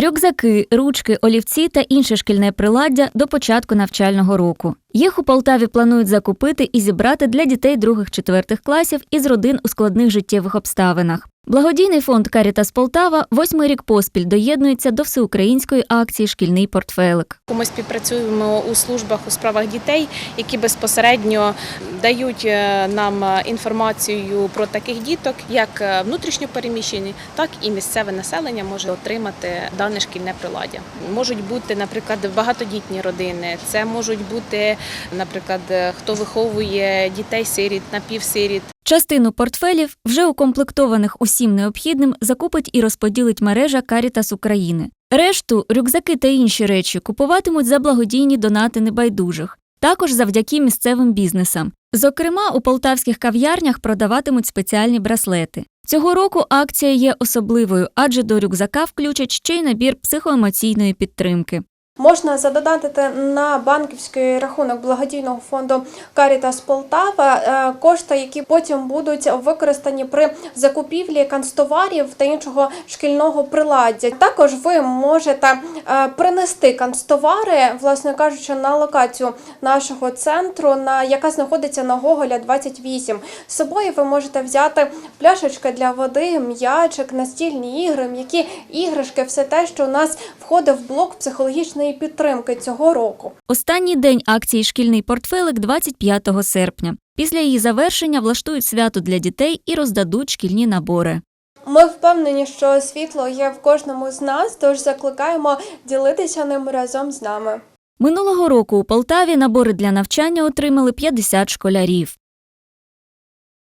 Рюкзаки, ручки, олівці та інше шкільне приладдя до початку навчального року. Їх у Полтаві планують закупити і зібрати для дітей других-четвертих класів із родин у складних життєвих обставинах. Благодійний фонд Карітас Полтава восьмий рік поспіль доєднується до всеукраїнської акції Шкільний портфелик. Ми співпрацюємо у службах у справах дітей, які безпосередньо дають е, нам інформацію про таких діток, як е, внутрішньо переміщені, так і місцеве населення може отримати дане шкільне приладдя. Можуть бути, наприклад, багатодітні родини. Це можуть бути, наприклад, е, хто виховує дітей-сиріт, напівсиріт. Частину портфелів, вже укомплектованих усім необхідним, закупить і розподілить мережа Карітас України. Решту рюкзаки та інші речі купуватимуть за благодійні донати небайдужих, також завдяки місцевим бізнесам. Зокрема, у полтавських кав'ярнях продаватимуть спеціальні браслети. Цього року акція є особливою, адже до рюкзака включать ще й набір психоемоційної підтримки. Можна задонатити на банківський рахунок благодійного фонду Карітас Полтава е, кошти, які потім будуть використані при закупівлі канцтоварів та іншого шкільного приладдя. Також ви можете е, принести канцтовари, власне кажучи, на локацію нашого центру, на яка знаходиться на Гоголя 28. З собою ви можете взяти пляшечки для води, м'ячик, настільні ігри, м'які іграшки, все те, що у нас входить в блок психологічної підтримки цього року. Останній день акції Шкільний портфелик 25 серпня. Після її завершення влаштують свято для дітей і роздадуть шкільні набори. Ми впевнені, що світло є в кожному з нас, тож закликаємо ділитися ним разом з нами. Минулого року у Полтаві набори для навчання отримали 50 школярів.